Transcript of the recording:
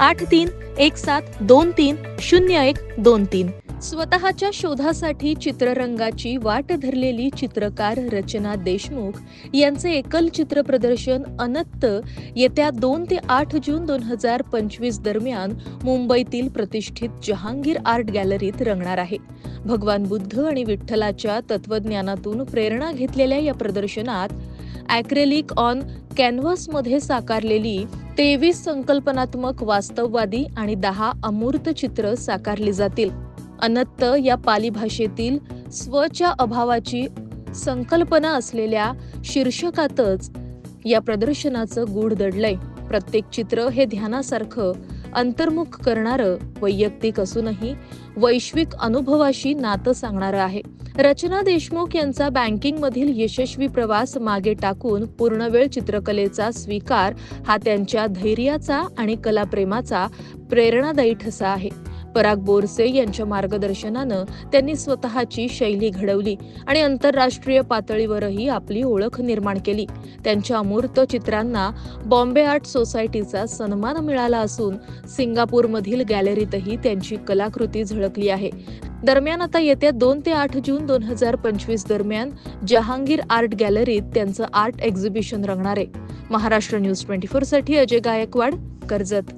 आठ तीन एक सात दोन तीन शून्य एक दोन तीन. स्वतःच्या शोधासाठी चित्ररंगाची वाट धरलेली चित्रकार रचना देशमुख यांचे एकल चित्र प्रदर्शन अनंत येत्या दोन ते आठ जून दोन हजार पंचवीस दरम्यान मुंबईतील प्रतिष्ठित जहांगीर आर्ट गॅलरीत रंगणार आहे. भगवान बुद्ध आणि विठ्ठलाच्या तत्वज्ञानातून प्रेरणा घेतलेल्या या प्रदर्शनात ॲक्रेलिक ऑन कॅनव्हासमध्ये साकारलेली तेवीस संकल्पनात्मक वास्तववादी आणि दहा अमूर्त चित्र साकारली जातील. अनत्त या पाली भाषेतील स्वच्या अभावाची संकल्पना असलेल्या शीर्षकातच या प्रदर्शनाचं गूढ दडलंय. प्रत्येक चित्र हे ध्यानासारखं अंतर्मुख करणारं वैयक्तिक असूनही वैश्विक अनुभवाशी नातं सांगणारं आहे. रचना देशमुख यांचा बँकिंगमधील यशस्वी प्रवास मागे टाकून पूर्णवेळ चित्रकलेचा स्वीकार हा त्यांच्या धैर्याचा आणि कलाप्रेमाचा प्रेरणादायी ठसा आहे. पराग बोरसे यांच्या मार्गदर्शनानं त्यांनी स्वतःची शैली घडवली आणि आंतरराष्ट्रीय पातळीवरही आपली ओळख निर्माण केली. त्यांच्या अमूर्त चित्रांना बॉम्बे आर्ट सोसायटीचा सन्मान मिळाला असून सिंगापूरमधील गॅलरीतही त्यांची कलाकृती झळकली आहे. दरम्यान आता येत्या दोन ते आठ जून दोन हजार पंचवीस दरम्यान जहांगीर आर्ट गॅलरीत त्यांचं आर्ट एक्झिबिशन रंगणार आहे. महाराष्ट्र न्यूज ट्वेंटी फोरसाठी अजय गायकवाड कर्जत.